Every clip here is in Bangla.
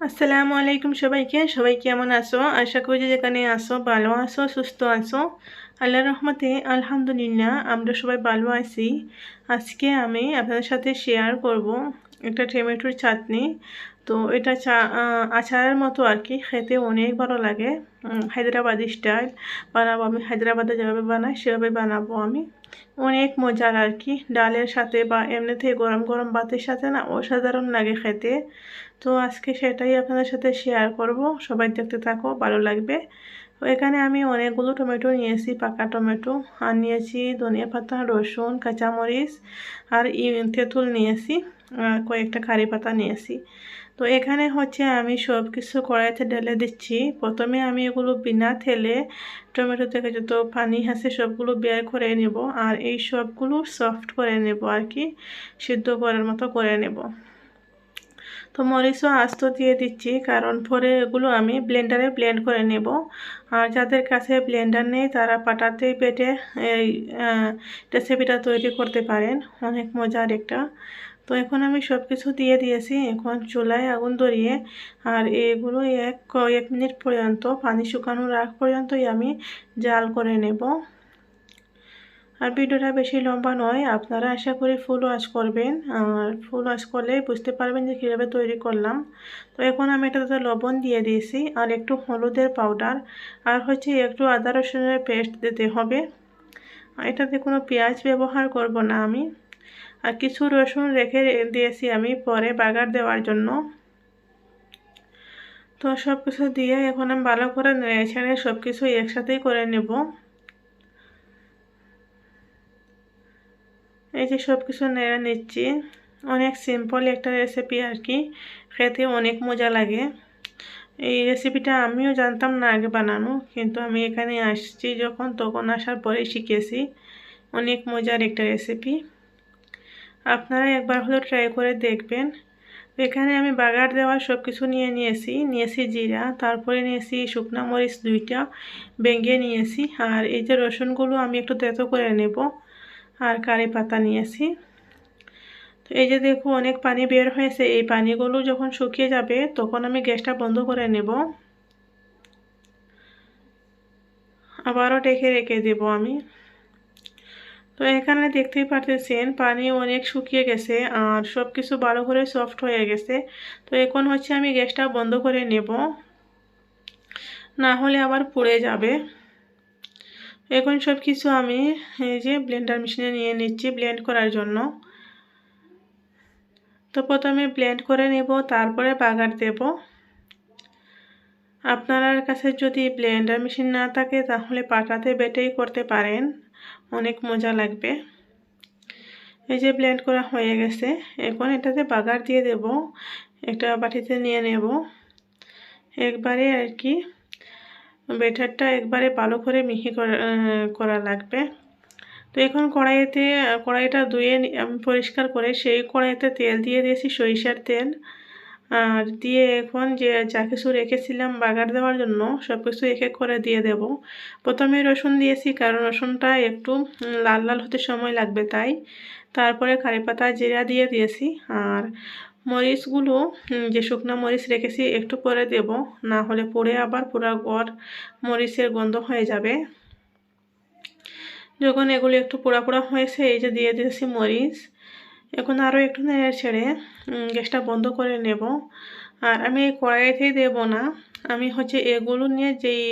আসসালামু আলাইকুম সবাইকে। সবাই কেমন আছো? আশা করি যে যেখানে আসো ভালো আছো, সুস্থ আছো। আল্লাহ রহমতে আলহামদুলিল্লাহ, আমরা সবাই ভালো আছি। আজকে আমি আপনাদের সাথে শেয়ার করব একটা টমেটোর চাটনি। তো এটা চা আচারের মতো আর কি খেতে অনেক ভালো লাগে। হায়দ্রাবাদি স্টাইল। বানাবো আমি। হায়দ্রাবাদে যেভাবে বানাই, সেভাবে বানাবো আমি। অনেক মজার আর কি ডালের সাথে বা এমনিতে গরম গরম ভাতের সাথে না, অসাধারণ লাগে খেতে। তো আজকে সেটাই আপনাদের সাথে শেয়ার করব। সবাই দেখতে থাকো, ভালো লাগবে। এখানে আমি অনেকগুলো টমেটো নিয়েছি, পাকা টমেটো। আর নিয়েছি ধনিয়া পাতা, রসুন, কাঁচামরিচ আর তেঁতুল নিয়েছি। কয়েকটা কারি পাতা নিয়েছি। তো এখানে হচ্ছে আমি সব কিছু কড়াইতে ঢেলে দিচ্ছি। প্রথমে আমি এগুলো বিনা তেলে টমেটো থেকে যত পানি আছে সবগুলো বের করে নেব আর এই সবগুলো সফট করে নেব আর কি, সিদ্ধ করার মতো করে নেব। তো মরিচও আস্ত দিয়ে দিচ্ছি কারণ পরে এগুলো আমি ব্লেন্ডারে ব্লেন্ড করে নেব। আর যাদের কাছে ব্লেন্ডার নেই তারা পাটাতেই পেটে এই রেসিপিটা তৈরি করতে পারেন। অনেক মজার একটা। তো এখন আমি সব কিছু দিয়ে দিয়েছি। এখন চুলায় আগুন ধরিয়ে আর এগুলো এক কয়েক মিনিট পর্যন্ত, পানি শুকানোর আগ পর্যন্তই আমি জাল করে নেব। আর ভিডিওটা বেশি লম্বা নয়, আপনারা আশা করি ফুল ওয়াশ করবেন। আর ফুল ওয়াশ করলেই বুঝতে পারবেন যে কীভাবে তৈরি করলাম। তো এখন আমি এটাতে লবণ দিয়ে দিয়েছি আর একটু হলুদের পাউডার আর হচ্ছে একটু আদা রসুনের পেস্ট দিতে হবে। এটাতে কোনো পেঁয়াজ ব্যবহার করব না আমি। আর কিছু রসুন রেখে দিয়েছি আমি পরে বাগার দেওয়ার জন্য। তো সব কিছু দিয়ে এখন আমি ভালো করে নেড়ে সব কিছু একসাথেই করে নেব। এই যে সব কিছু নেড়ে নিচ্ছি। অনেক সিম্পল একটা রেসিপি আর কি। খেতে অনেক মজা লাগে। এই রেসিপিটা আমিও জানতাম না আগে বানানো, কিন্তু আমি এখানে আসছি যখন, তখন আসার পরে শিখেছি। অনেক মজার একটা রেসিপি আপনারা একবার হলেও ট্রাই করে দেখবেন। এখানে আমি বাগার দেওয়া সব কিছু নিয়ে নিয়েছি। নিয়েছি জিরা, তারপরে নিয়েছি শুকনা মরিচ দুইটা, বেঙ্গে নিয়েছি, আর এই যে রসুনগুলো আমি একটু তেতো করে নেব, আর কারি পাতা নিয়েছি। তো এই যে দেখো, অনেক পানি বের হয়েছে। এই পানিগুলো যখন শুকিয়ে যাবে, তখন আমি গ্যাসটা বন্ধ করে নেব। আবারও ডেকে রেখে দেব আমি। তো এখানে দেখতেই পারতেছেন, পানি অনেক শুকিয়ে গেছে আর সব কিছু ভালো করে সফট হয়ে গেছে। তো এখন হচ্ছে আমি গ্যাসটা বন্ধ করে নেব। না হলে আবার পুড়ে যাবে। এখন সব কিছু আমি এই যে ব্লেন্ডার মেশিনে নিয়ে নিচ্ছি ব্লেন্ড করার জন্য। তো প্রথমে ব্লেন্ড করে নেব, তারপরে বাগার দেব। আপনার কাছে যদি ব্লেন্ডার মেশিন না থাকে, তাহলে পাটাতে বেটেই করতে পারেন। অনেক মজা লাগবে। এই যে ব্লেন্ড করা হয়ে গেছে। এখন এটাতে বাগার দিয়ে দেব। একটা বাটিতে নিয়ে নেব। একবারে আর কি বেটারটা একবারে ভালো করে মিহি করা লাগবে। তো এখন কড়াইতে, কড়াইটা ধুয়ে আমি পরিষ্কার করে সেই কড়াইতে তেল দিয়ে দিয়েছি সরিষার তেল। আর দিয়ে এখন যে যা কিছু রেখেছিলাম বাগার দেওয়ার জন্য সব কিছু এক এক করে দিয়ে দেব। প্রথমে রসুন দিয়েছি, কারণ রসুনটা একটু লাল লাল হতে সময় লাগবে তাই। তারপরে কারি পাতা জিরা দিয়ে দিয়েছি, আর মরিচগুলো যে শুকনো মরিচ রেখেছি একটু পরে দেব। না হলে পরে আবার পুরো গড় মরিচের গন্ধ হয়ে যাবে। যখন এগুলো একটু পোড়া পোড়া হয়েছে, এই যে দিয়ে দিয়েছি মরিচ। এখন আরও একটু নেড়ে ছেড়ে গ্যাসটা বন্ধ করে নেব। আর আমি এই কড়াইতেই দেবো না। আমি হচ্ছে এগুলো নিয়ে যেই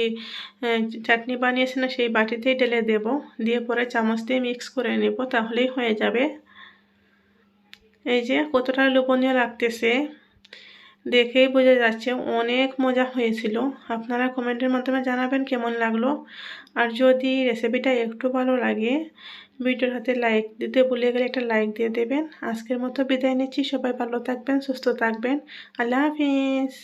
চাটনি বানিয়েছি না সেই বাটিতেই ঢেলে দেব। দিয়ে পরে চামচ দিয়ে মিক্স করে নেব, তাহলেই হয়ে যাবে। এই যে কতটা লোপনীয় লাগতেছে। দেখেই বোঝা যাচ্ছে অনেক মজা হয়েছিল। আপনারা কমেন্টের মাধ্যমে জানাবেন কেমন লাগল। আর যদি রেসিপিটা একটু ভালো লাগে, ভিডিওর হাতে লাইক দিতে ভুলে গেলে একটা লাইক দিয়ে দেবেন। আজকের মতো বিদায় নিচ্ছি। সবাই ভালো থাকবেন, সুস্থ থাকবেন। আল্লাহ হাফিজ।